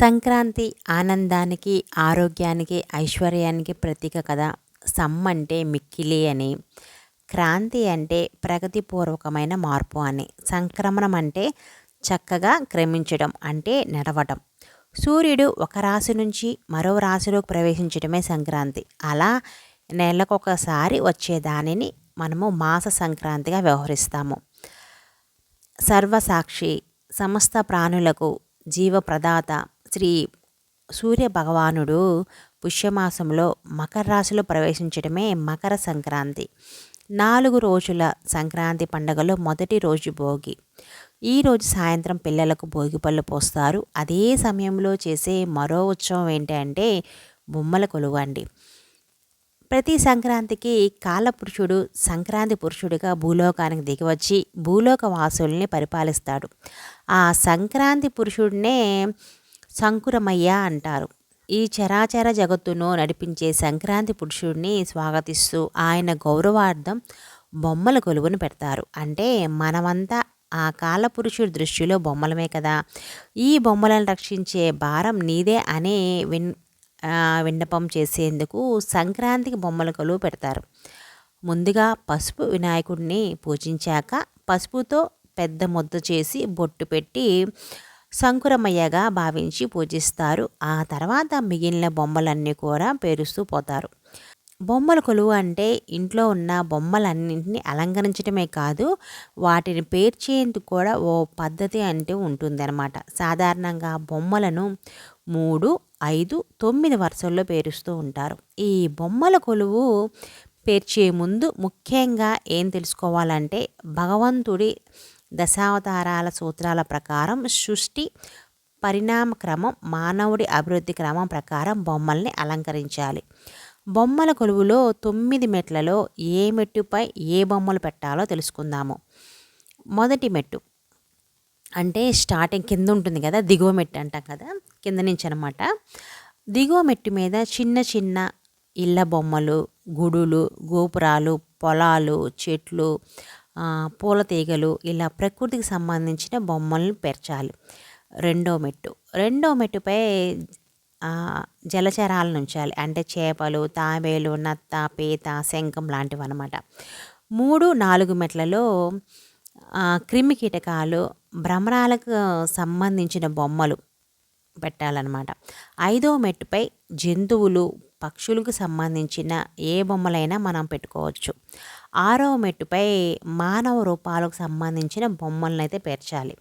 సంక్రాంతి ఆనందానికి ఆరోగ్యానికి ఐశ్వర్యానికి ప్రతీక కదా సమ్ అంటే మిక్కిలి అని. క్రాంతి అంటే ప్రగతిపూర్వకమైన మార్పు అని. సంక్రమణం అంటే చక్కగా క్రమించడం అంటే నడవటం. సూర్యుడు ఒక రాశి నుంచి మరో రాశిలోకి ప్రవేశించడమే సంక్రాంతి. అలా నెలకొకసారి వచ్చే దానిని మనము మాస సంక్రాంతిగా వ్యవహరిస్తాము. సర్వసాక్షి సమస్త ప్రాణులకు జీవప్రదాత శ్రీ సూర్య భగవానుడు పుష్యమాసంలో మకర రాశిలో ప్రవేశించడమే మకర సంక్రాంతి. నాలుగు రోజుల సంక్రాంతి పండుగలో మొదటి రోజు భోగి. ఈరోజు సాయంత్రం పిల్లలకు భోగి పళ్ళు పోస్తారు. అదే సమయంలో చేసే మరో ఉత్సవం ఏంటంటే బొమ్మల కొలువండి ప్రతి సంక్రాంతికి కాలపురుషుడు సంక్రాంతి పురుషుడిగా భూలోకానికి దిగివచ్చి భూలోక వాసుల్ని పరిపాలిస్తాడు. ఆ సంక్రాంతి పురుషుడినే సంకురమయ్య అంటారు. ఈ చరాచర జగత్తును నడిపించే సంక్రాంతి పురుషుడిని స్వాగతిస్తూ ఆయన గౌరవార్థం బొమ్మల కొలువును పెడతారు. అంటే మనమంతా ఆ కాలపురుషుడి దృష్టిలో బొమ్మలమే కదా. ఈ బొమ్మలను రక్షించే భారం నీదే అనే విన్ విన్నపం చేసేందుకు సంక్రాంతికి బొమ్మల కొలువు పెడతారు. ముందుగా పసుపు వినాయకుడిని పూజించాక పసుపుతో పెద్ద ముద్ద చేసి బొట్టు పెట్టి సంకురమయ్యగా భావించి పూజిస్తారు. ఆ తర్వాత మిగిలిన బొమ్మలన్నీ కూడా పేరుస్తూ పోతారు. బొమ్మల కొలువు అంటే ఇంట్లో ఉన్న బొమ్మలన్నింటినీ అలంకరించడమే కాదు వాటిని పేర్చేందుకు కూడా ఓ పద్ధతి అంటే ఉంటుందన్నమాట. సాధారణంగా బొమ్మలను మూడు ఐదు తొమ్మిది వరుసల్లో పేరుస్తూ ఉంటారు. ఈ బొమ్మల కొలువు పేర్చే ముందు ముఖ్యంగా ఏం తెలుసుకోవాలంటే భగవంతుడి దశావతారాల సూత్రాల ప్రకారం సృష్టి పరిణామ క్రమం మానవుడి అభివృద్ధి క్రమం ప్రకారం బొమ్మల్ని అలంకరించాలి. బొమ్మల కొలువులో తొమ్మిది మెట్లలో ఏ మెట్టుపై ఏ బొమ్మలు పెట్టాలో తెలుసుకుందాము. మొదటి మెట్టు అంటే స్టార్టింగ్ కింద ఉంటుంది కదా దిగువ మెట్టు అంటాం కదా కింద నుంచి అనమాట దిగువ మెట్టు మీద చిన్న చిన్న ఇళ్ళ బొమ్మలు గుడులు గోపురాలు పొలాలు చెట్లు పూల తీగలు ఇలా ప్రకృతికి సంబంధించిన బొమ్మలను పెరచాలి. రెండో మెట్టు. రెండో మెట్టుపై జలచరాలను ఉంచాలి అంటే చేపలు తాబేలు నత్త పీత శంఖం లాంటివి అనమాట మూడు నాలుగు మెట్లలో క్రిమి కీటకాలు భ్రమరాలకు సంబంధించిన బొమ్మలు పెట్టాలన్నమాట. ఐదో మెట్టుపై జంతువులు పక్షులకు సంబంధించిన ఏ బొమ్మలైనా మనం పెట్టుకోవచ్చు. ఆరవ మెట్టుపై మానవ రూపాలకు సంబంధించిన బొమ్మలను అయితే పేర్చాలి.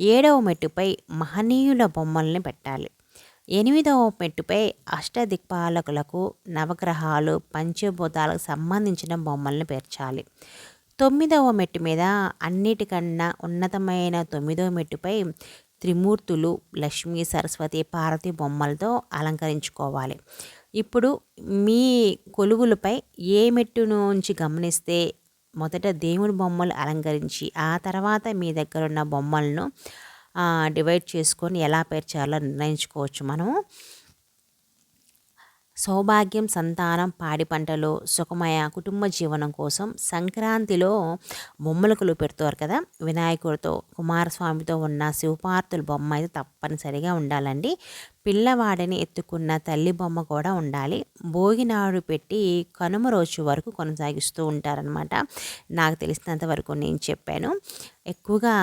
ఏడవ మెట్టుపై మహనీయుల బొమ్మల్ని పెట్టాలి. ఎనిమిదవ మెట్టుపై అష్టదిక్పాలకులకు నవగ్రహాలు పంచభూతాలకు సంబంధించిన బొమ్మల్ని పేర్చాలి. తొమ్మిదవ మెట్టు మీద అన్నిటికన్నా ఉన్నతమైన తొమ్మిదవ మెట్టుపై త్రిమూర్తులు లక్ష్మీ సరస్వతి పార్వతి బొమ్మలతో అలంకరించుకోవాలి. ఇప్పుడు మీ కొలువులపై ఏ మెట్టు నుంచి గమనిస్తే మొదట దేవుని బొమ్మలు అలంకరించి ఆ తర్వాత మీ దగ్గర ఉన్న బొమ్మలను డివైడ్ చేసుకొని ఎలా పేర్చాలో నిర్ణయించుకోవచ్చు మనము. సౌభాగ్యం సంతానం పాడి పంటలు సుఖమయ కుటుంబ జీవనం కోసం సంక్రాంతిలో బొమ్మలకులు పెడతారు కదా. వినాయకుడితో కుమారస్వామితో ఉన్న శివపార్తుల బొమ్మ అయితే తప్పనిసరిగా ఉండాలండి. పిల్లవాడిని ఎత్తుకున్న తల్లి బొమ్మ కూడా ఉండాలి. భోగినాడు పెట్టి కనుమ రోజు వరకు కొనసాగిస్తూ ఉంటారనమాట నాకు తెలిసినంత వరకు నేను చెప్పాను. ఎక్కువగా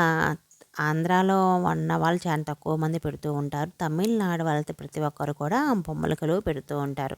ఆంధ్రాలో ఉన్న వాళ్ళు చాలా తక్కువ మంది పెడుతూ ఉంటారు. తమిళనాడు వాళ్ళతో ప్రతి ఒక్కరు కూడా బొమ్మలకలు పెడుతూ ఉంటారు.